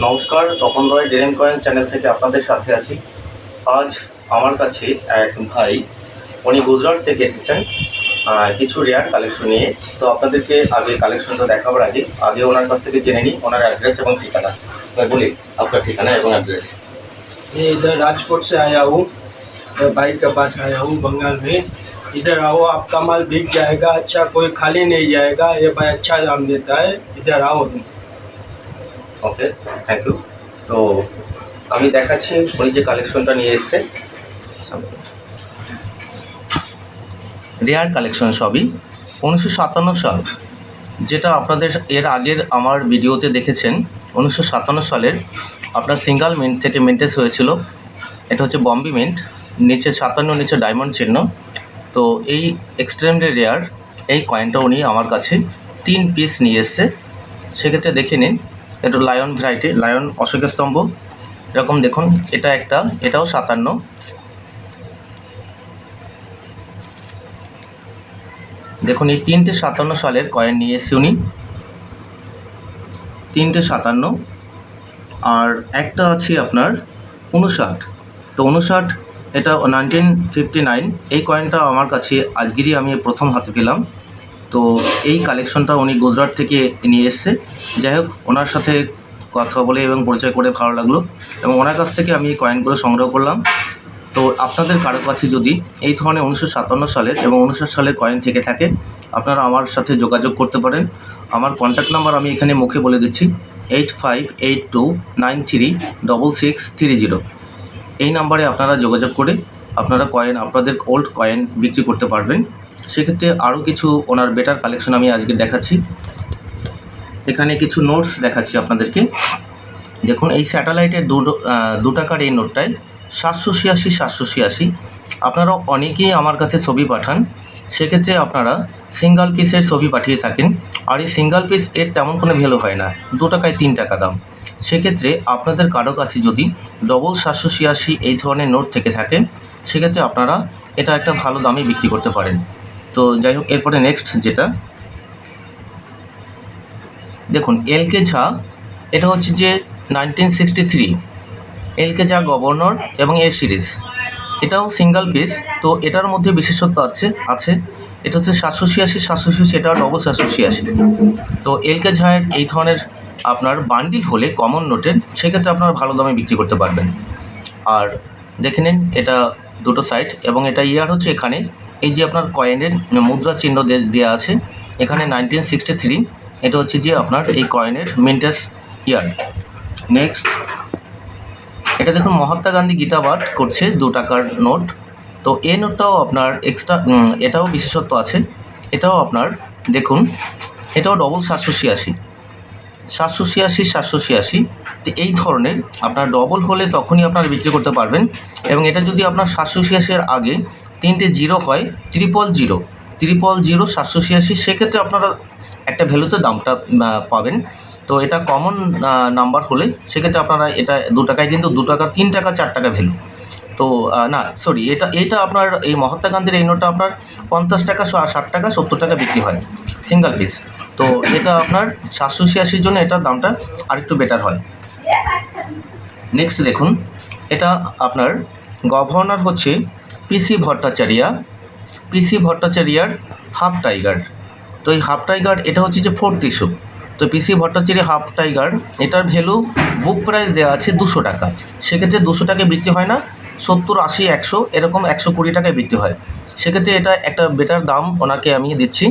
নমস্কার তপন রয় ডেরেন coin channel থেকে আপনাদের সাথে আছি আজ আমার কাছে এক ভাই উনি গুজরাট থেকে এসেছেন আহ, কিছু রেয়ার কালেকশন নিয়ে তো আপনাদেরকে আগে কালেকশনটা দেখাবার আগে আগে ওনার কাছ থেকে জেনে নিই ওনার অ্যাড্রেস এবং ঠিকানা मैं বলি আপনার ঠিকানা এবং অ্যাড্রেস मैं इधर राजकोट से आया हूँ मैं भाई के पास आया हूँ बंगाल में इधर आओ आपका माल बिक जाएगा अच्छा कोई खाली नहीं जाएगा ये भाई अच्छा दाम देता है इधर आओ तुम ওকে থ্যাংক ইউ তো আমি দেখাচ্ছি, উনি যে কালেকশনটা নিয়ে এসছে। রেয়ার কালেকশন সবই। উনিশশো সাতান্ন সাল, যেটা আপনাদের এর আগের আমার ভিডিওতে দেখেছেন, উনিশশো সাতান্ন সালের আপনার সিঙ্গাল মিন্ট থেকে মেন্টেস হয়েছিল। এটা হচ্ছে বম্বি মিন্ট নিচে সাতান্ন, নিচে ডায়মন্ড চিহ্ন। তো এই এক্সট্রিমলি রেয়ার এই কয়েনটা উনি আমার কাছে তিন পিস নিয়ে এসছে। সেক্ষেত্রে দেখে নিন এটা লায়ন ভ্যারাইটি লায়ন অশোক স্তম্ভ। এরকম দেখুন, এটা একটা, এটাও সাতান্ন। দেখুন, এই তিনটে সাতান্ন সালের কয়েন নিয়ে এসছে উনি। তিনটে সাতান্ন। আর একটা আছে আপনার উনষাট। তো উনষাট, এটা নাইনটিন ফিফটি নাইন এই কয়েনটা আমার কাছে আজকেরই আমি প্রথম হাতে পেলাম। তো এই কালেকশনটা উনি গুজরাট থেকে নিয়ে এসছে। যাই হোক, ওনার সাথে কথা বলে এবং পরিচয় করে ভালো লাগল এবং ওনার কাছ থেকে আমি এই কয়েনগুলো সংগ্রহ করলাম। তো আপনাদের কারও কাছে যদি এই ধরনের উনিশশো সাতান্ন সালের এবং উনিশশো সালের কয়েন থেকে থাকে, আপনারা আমার সাথে যোগাযোগ করতে পারেন। আমার কন্ট্যাক্ট নাম্বার আমি এখানে মুখে বলে দিচ্ছি eight five eight two nine three double six three zero এই নাম্বারে আপনারা যোগাযোগ করে আপনারা কয়েন আপনাদের ওল্ড কয়েন বিক্রি করতে পারবেন। সেক্ষেত্রে আরও কিছু ওনার বেটার কালেকশন আমি আজকে দেখাচ্ছি। এখানে কিছু নোটস দেখাচ্ছি আপনাদেরকে। দেখুন, এই স্যাটেলাইটের দু টাকার এই নোটটায় সাতশো ছিয়াশি সাতশো ছিয়াশি। আপনারা অনেকেই আমার কাছে ছবি পাঠান, সেক্ষেত্রে আপনারা সিঙ্গেল পিসের ছবি পাঠিয়ে থাকেন। আর এই সিঙ্গেল পিস এর তেমন কোনো ভ্যালু হয় না, দু টাকায় তিন টাকা দাম। সেক্ষেত্রে আপনাদের কারও কাছে যদি ডবল সাতশো ছিয়াশি এই ধরনের নোট থেকে থাকে, সেক্ষেত্রে আপনারা এটা একটা ভালো দামে বিক্রি করতে পারেন। তো যাই হোক, এরপরে নেক্সট যেটা। দেখুন এল কে ঝা, এটা হচ্ছে যে nineteen sixty three L K Jha governor এবং এ সিরিজ। এটাও সিঙ্গেল পিস তো এটার মধ্যে বিশেষত্ব আছে আছে। এটা হচ্ছে সাতশো ছিয়াশি সাতশো ছিয়াশি এটা ডবল সাতশো ছিয়াশি। তো এল কে ঝায়ের এই ধরনের আপনার বান্ডিল হলে কমন নোটের সেক্ষেত্রে আপনারা ভালো দামে বিক্রি করতে পারবেন। আর দেখে নিন, এটা দুটো সাইড এবং এটা ইয়ার হচ্ছে এখানে এই যে আপনার কয়েনের মুদ্রা চিহ্ন দেওয়া আছে, এখানে নাইনটিন সিক্সটি থ্রি এটা হচ্ছে যে আপনার এই কয়েনের মেন্টেস ইয়ার নেক্সট এটা দেখুন, মহাত্মা গান্ধী গীতাবাট করছে দু টাকার নোট। তো এই নোটটাও আপনার এক্সট্রা এটাও বিশেষত্ব আছে। এটাও আপনার, দেখুন, এটাও ডবল সাতশো ছিয়াশি। সাতশো ছিয়াশি সাতশো ছিয়াশি। তো এই ধরনের আপনার ডবল হলে তখনই আপনার বিক্রি করতে পারবেন এবং এটা যদি আপনার সাতশো ছিয়াশির আগে তিনটে জিরো হয় ট্রিপল জিরো ট্রিপল জিরো, সাতশো ছিয়াশি, সেক্ষেত্রে আপনারা একটা ভ্যালুতে দামটা পাবেন। তো এটা কমন নাম্বার হলে সেক্ষেত্রে আপনারা এটা দু টাকায় কিন্তু দু টাকা, তিন টাকা, চার টাকা ভ্যালু তো না সরি এটা এটা আপনার এই মহাত্মা গান্ধীর এই নোটটা আপনার পঞ্চাশ টাকা ষাট টাকা, সত্তর টাকা বিক্রি হয় সিঙ্গেল পিস তো এটা আপনার সাতশো ছিয়াশির জন্য এটার দামটা আরেকটু বেটার হয়। নেক্সট দেখুন, এটা আপনার গভর্নর হচ্ছে পিসি ভট্টাচার্যা। পিসি ভট্টাচার্যার হাফ টাইগার তো এই হাফ টাইগার এটা হচ্ছে যে ফোর্থ ইস্যু তো পিসি ভট্টাচার্য হাফ টাইগার এটার ভ্যালু বুক প্রাইস দেওয়া আছে দুশো টাকা। সেক্ষেত্রে দুশো টাকায় বিক্রি হয় না, সত্তর, আশি, একশো, এরকম একশো কুড়ি টাকায় বিক্রি হয়। সেক্ষেত্রে এটা একটা বেটার দাম ওনাকে আমি দিচ্ছি।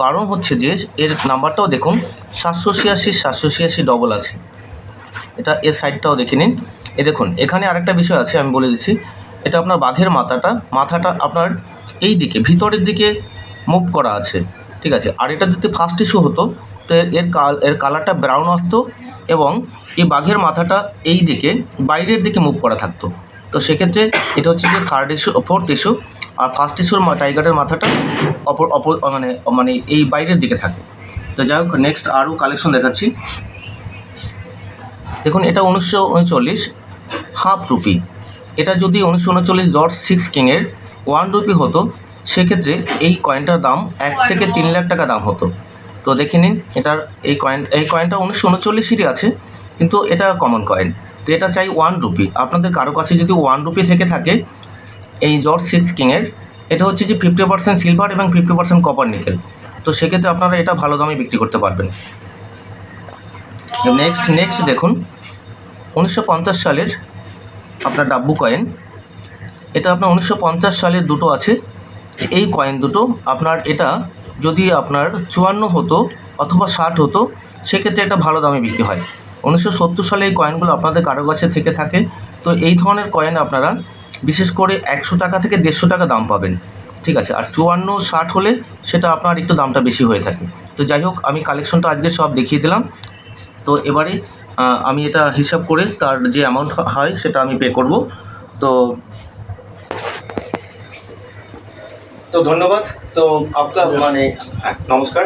কারণ হচ্ছে যে, এর নাম্বারটাও দেখুন, সাতশো ছিয়াশি সাতশো ছিয়াশি ডবল আছে। এটা এর সাইডটাও দেখে নিন। এ দেখুন, এখানে আরেকটা বিষয় আছে, আমি বলে দিচ্ছি। এটা আপনার বাঘের মাথাটা মাথাটা আপনার এই দিকে, ভিতরের দিকে মুভ করা আছে, ঠিক আছে? আর এটা যদি ফার্স্ট ইস্যু হতো, তো এর কাল, এর কালারটা ব্রাউন আসতো এবং এই বাঘের মাথাটা এই দিকে, বাইরের দিকে মুভ করা থাকতো। তো সেক্ষেত্রে এটা হচ্ছে যে থার্ড ইস্যু ফোর্থ ইস্যু আর ফার্স্ট ইস্যুর টাইগারের মাথাটা অপর অপর মানে মানে এই বাইরের দিকে থাকে। তো যাই হোক নেক্সট আরও কালেকশন দেখাচ্ছি। দেখুন, এটা উনিশশো উনচল্লিশ হাফ রুপি এটা যদি উনিশশো উনচল্লিশ জর্জ সিক্স কিংয়ের ওয়ান রুপি হতো, সেক্ষেত্রে এই কয়েনটার দাম এক থেকে তিন লাখ টাকা দাম হতো। তো দেখে নিন, এটার এই কয়েন এই কয়েনটা উনিশশো উনচল্লিশেরই আছে, কিন্তু এটা কমন কয়েন তো এটা চাই ওয়ান রুপি আপনাদের কারও কাছে যদি ওয়ান রুপি থেকে থাকে, এই জর্জ সিক্স কিংয়ের এটা হচ্ছে যে ফিফটি পার্সেন্ট সিলভার এবং ফিফটি পার্সেন্ট কপার নিকেল তো সেক্ষেত্রে আপনারা এটা ভালো দামে বিক্রি করতে পারবেন। নেক্সট নেক্সট দেখুন। উনিশশো পঞ্চাশ সালের আপনার ডাব্বু কয়েন এটা আপনার উনিশশো পঞ্চাশ সালের দুটো আছে। এই কয়েন দুটো আপনার এটা যদি আপনার চুয়ান্ন হতো অথবা ষাট হতো, সেক্ষেত্রে এটা ভালো দামে বিক্রি হয়। উনিশশো সত্তর সালে এই কয়েনগুলো আপনাদের কারও কাছে থেকে থাকে। তো এই ধরনের কয়েন আপনারা বিশেষ করে একশো টাকা থেকে দেড়শো টাকা দাম পাবেন। ঠিক আছে? আর চুয়ান্ন, ষাট হলে সেটা আপনার একটু দামটা বেশি হয়ে থাকে। তো যাই হোক, আমি কালেকশনটা আজকে সব দেখিয়ে দিলাম। তো এবারে আমি এটা হিসাব করে তার যে অ্যামাউন্ট হয় সেটা আমি পে করব। তো তো ধন্যবাদ। তো আপনার মানে হ্যাঁ, নমস্কার।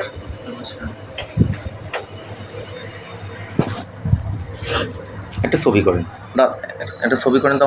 একটা ছবি করেন। না একটা ছবি করেন তো